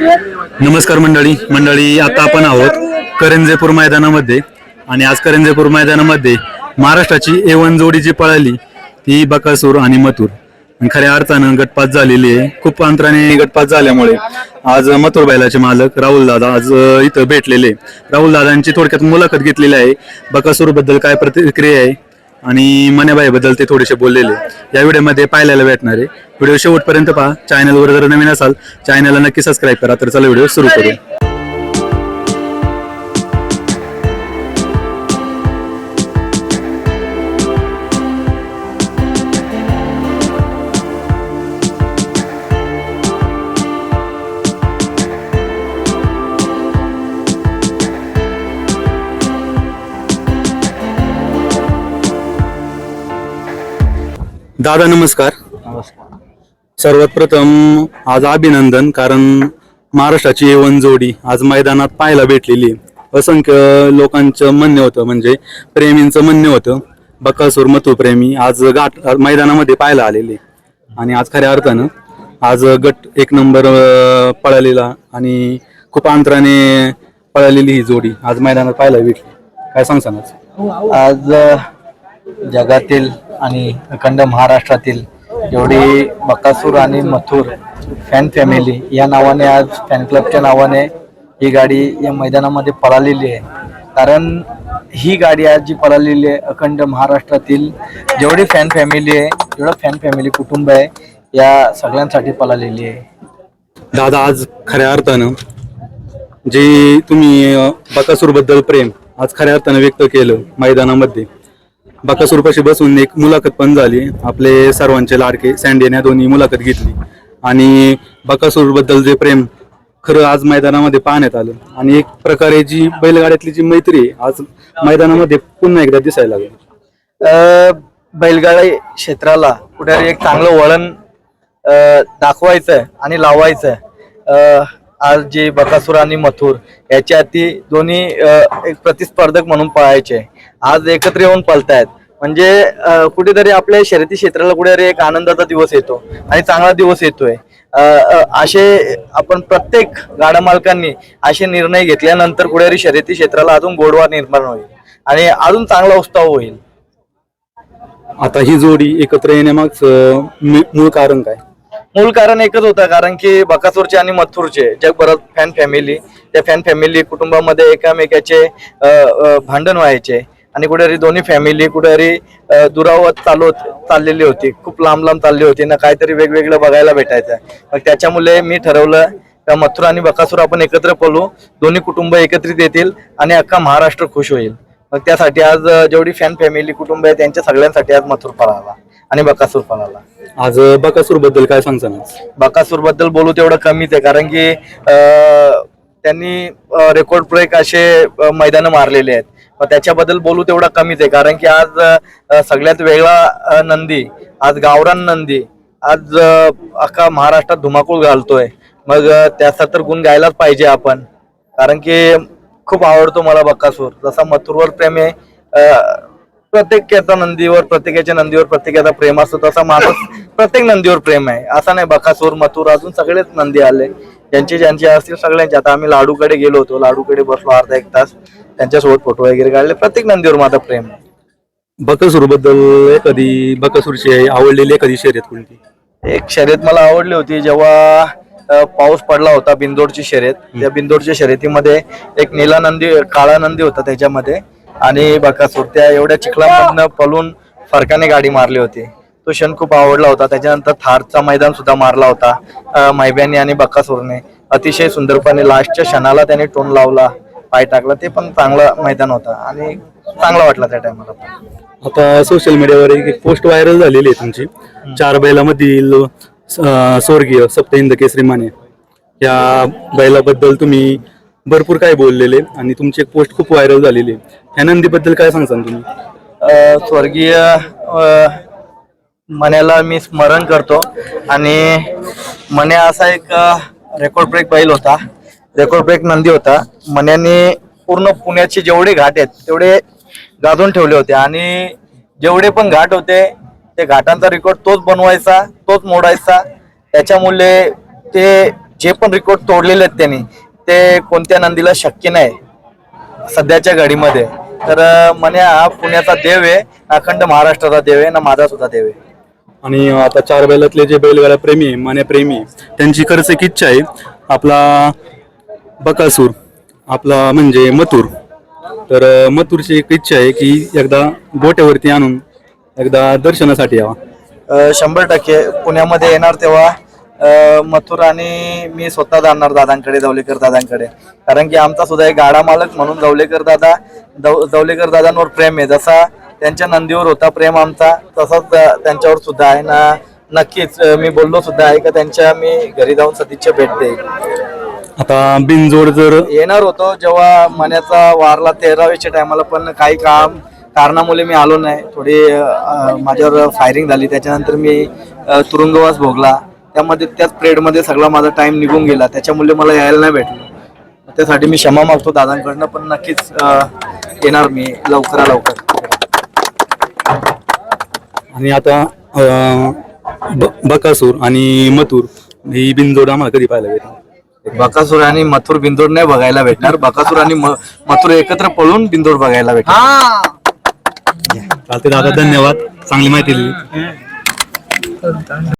नमस्कार मंडळी. मंडळी आता आपण आहोत करंजेपूर मैदानामध्ये. आणि आज करंजेपूर मैदानामध्ये महाराष्ट्राची ए वन जोडी जी पळाली ती बकासूर आणि मथुर. आणि खऱ्या अर्थानं गटपात झालेली आहे. खूप अंतराने गटपात झाल्यामुळे आज मथुर बैलाचे मालक राहुल दादा आज इथं भेटलेले. राहुल दादांची थोडक्यात मुलाखत घेतलेली आहे. बकासूरबद्दल काय प्रतिक्रिया आहे? आणि मन्याबाईबद्दल ते थोडेसे बोललेले. या व्हिडिओमध्ये पाहायला भेटणार आहे. व्हिडिओ शेवटपर्यंत पहा. चॅनलवर जर नवीन असाल चॅनलला नक्की सबस्क्राईब करा. तर चला व्हिडिओ सुरू करू दादा नमस्कार. नमस्कार सर्वात प्रथम आज अभिनंदन कारण महाराष्ट्राची एवन जोडी आज मैदानात पाहायला भेटलेली. आहे. असंख्य लोकांचं म्हणणं होतं म्हणजे प्रेमींचं म्हणणं होतं बकासूर मथुर प्रेमी आज घाट मैदानामध्ये पाहायला आलेले. आणि आज खऱ्या अर्थानं आज गट एक नंबर अं, पळालेला आणि खूप अंतराने पळालेली ही जोडी आज मैदानात पाहायला भेटली. काय सांगसान आज आज अ, जगातील आणि अखंड महाराष्ट्रातील एवढी बकासूर आणि मथुर फॅन फॅमिली या नावाने आज फॅन क्लबच्या नावाने ही गाडी या मैदानामध्ये पळालेली आहे. कारण ही गाडी आज जी पळालेली आहे अखंड महाराष्ट्रातील जेवढी फॅन फॅमिली आहे जेवढं फॅन फॅमिली कुटुंब आहे या सगळ्यांसाठी पळालेली आहे. दादा आज खऱ्या अर्थानं जे तुम्ही बकासूरबद्दल प्रेम आज खऱ्या अर्थानं व्यक्त केलं मैदानामध्ये बकासूर पाशी बसून एक मुलाखत पण झाली. आपले सर्वांचे लाडके सँडेन या दोन्ही मुलाखत घेतली. आणि बकासूरबद्दल जे प्रेम खरं आज मैदानामध्ये पाहण्यात आलं. आणि एक प्रकारे जी बैलगाड्यातली जी मैत्री आज मैदानामध्ये पुन्हा एकदा दिसायला लागली. बैलगाडी क्षेत्राला कुठे एक चांगलं वळण अ, दाखवायचं आणि लावायचं आज जे बकासूर आणि मथुर याच्या ती दोन्ही एक प्रतिस्पर्धक म्हणून पळायचे. आज एकत्र येऊन पळतायत म्हणजे कुठेतरी आपल्या शर्यती क्षेत्राला कुठेतरी एक आनंदाचा दिवस येतो आणि चांगला दिवस येतोय. असे आपण प्रत्येक गाडा मालकांनी असे निर्णय घेतल्यानंतर कुठेतरी शर्यती क्षेत्राला अजून गोडवा निर्माण होईल आणि अजून चांगला उत्साह होईल. आता ही जोडी एकत्र येण्यामागचं मी- मूळ कारण काय? मूळ कारण एकच होतं कारण की बकासूरचे आणि मथुरचे जगभरात फॅन फॅमिली त्या फॅन फॅमिली कुटुंबामध्ये एकामेकाचे भांडण व्हायचे. आणि कुठेतरी दोन्ही फॅमिली कुठेतरी दुरावत चालू चाललेली होती. खूप लांब लांब चालली होती ना काहीतरी वेगवेगळं बघायला भेटायचं मग त्याच्यामुळे मी ठरवलं का मथुर आणि बकासूर आपण एकत्र पळू दोन्ही कुटुंब एकत्रित येतील आणि अख्खा महाराष्ट्र खुश होईल. मग त्यासाठी आज जेवढी फॅन फॅमिली कुटुंब आहे त्यांच्या सगळ्यांसाठी आज मथुर पळाला आणि बकासूर पळाला. आज बकासूरबद्दल काय सांगसान आज? बकासूरबद्दल बोलू तेवढं कमीच आहे कारण की त्यांनी रेकॉर्ड ब्रेक असे मैदान मारलेले आहेत. त्याच्याबद्दल बोलू तेवढा कमीच आहे. कारण की आज सगळ्यात वेगळा नंदी आज गावरान नंदी आज अख्खा महाराष्ट्रात धुमाकूळ घालतोय. मग त्याचा तर गुण गायलाच पाहिजे आपण. कारण की खूप आवडतो मला बक्कासूर. जसा मथुरवर प्रेम आहे प्रत्येकाच्या नंदीवर प्रत्येकाच्या नंदीवर प्रत्येकाचा प्रेम असतो तसा माणूस प्रत्येक नंदीवर प्रेम आहे. असा नाही बकासूर मथुर अजून सगळेच नंदी आले. ज्यांचे ज्यांचे असतील सगळ्यांचे. आता आम्ही लाडूकडे गेलो होतो. लाडूकडे बसलो अर्धा एक तास. त्यांच्यासोबत फोटो वगैरे काढले. प्रत्येक नंदीवर माझं प्रेम. आहे बकासूरबद्दल एखादी बकासूरची आवडलेली एखादी शर्यत कोणती? एक शर्यत मला आवडली होती. जेव्हा अ, पाऊस पडला होता बिंदोडची शर्यत. त्या बिंदोडच्या शर्यतीमध्ये एक निला नंदी काळा नंदी होता त्याच्यामध्ये. आणि बकासूर त्या एवढ्या चिखलामधनं पळून फरकाने गाडी मारली होती. तो क्षण खूप आवडला होता. त्याच्यानंतर थारचा मैदान सुद्धा मारला होता. मैब्यानी आणि बकासूरने. अतिशय सुंदरपणे लास्टच्या क्षणाला त्याने टोन लावला पाय टाकला. ते पण चांगला मैदान होता आणि चांगला वाटला त्या टायमाला आता सोशल मीडियावर एक एक पोस्ट व्हायरल झालेली आहे तुमची. चार बैलामधील स्वर्गीय सप्तहिंद केसरी माने. या बैलाबद्दल तुम्ही भरपूर काय बोललेले आणि तुमची एक पोस्ट खूप व्हायरल झालेली आहे. ह्या नंदीबद्दल काय सांगसान तुम्ही? अ, स्वर्गीय मण्याला मी स्मरण करतो. आणि मने असा एक रेकॉर्ड ब्रेक बैल होता. रेकॉर्ड ब्रेक नंदी होता. मन्याने पूर्ण पुण्याचे जेवढे घाट आहेत तेवढे गाजून ठेवले होते. आणि जेवढे पण घाट होते ते घाटांचा रेकॉर्ड तोच बनवायचा तोच मोडायचा. त्याच्यामुळे ते जे पण रेकॉर्ड तोडलेले आहेत त्यांनी ते कोणत्या नंदीला शक्य नाही. सध्याच्या घडीमध्ये. तर मन्या हा पुण्याचा देव आहे अखंड महाराष्ट्राचा देव आहे ना माझा सुद्धा देव आहे. आणि आता चार बैलातले जे बैलगाड्या प्रेमी आहे मान्या प्रेमी त्यांची खरंच एक इच्छा आहे. आपला बकासूर आपला म्हणजे मथुर. तर मथुरची एक इच्छा आहे की एकदा गोट्यावरती आणून एकदा दर्शनासाठी यावा. शंभर टक्के. पुण्यामध्ये येणार तेव्हा मथुर आणि मी स्वतः जाणार दादांकडे जवलेकर दादांकडे. कारण की आमचा सुद्धा एक गाडा मालक म्हणून जवलेकर दादा जव- जवलेकर दादांवर प्रेम आहे. जसा त्यांच्या नंदीवर होता प्रेम आमचा तसाच त्यांच्यावर सुद्धा आहे. ना नक्कीच मी बोललो सुद्धा आहे का त्यांच्या मी घरी जाऊन सदिच्छा भेट देईल आता बिनजोड जर येणार होतो जेव्हा मण्याचा वारला तेराव्याच्या टायमाला पण काही काम कारणामुळे मी आलो नाही. थोडी माझ्यावर फायरिंग झाली. त्याच्यानंतर मी तुरुंगवास भोगला. त्यामध्ये त्याच पिरियडमध्ये सगळा माझा टाइम निघून गेला. त्याच्यामुळे मला यायला नाही भेटलं. त्यासाठी मी क्षमा मागतो दादांकडनं पण नक्कीच येणार मी लवकरा लवकर. आणि आता बकासूर आणि मथुर ही बिनजोड आम्हाला कधी पाहायला भेटेल बकासूर आणि मथुर बिंदोड नाही बघायला भेटणार. बकासूर आणि मथुर एकत्र पळून बिंदोड बघायला भेटणार. चालते दादा धन्यवाद. चांगली माहिती दिली.